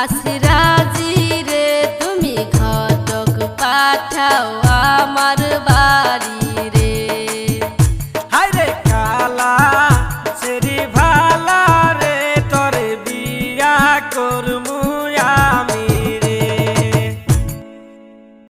আসিরাজি রে তুমি ঘটক পাঠাও আমার বাড়ি।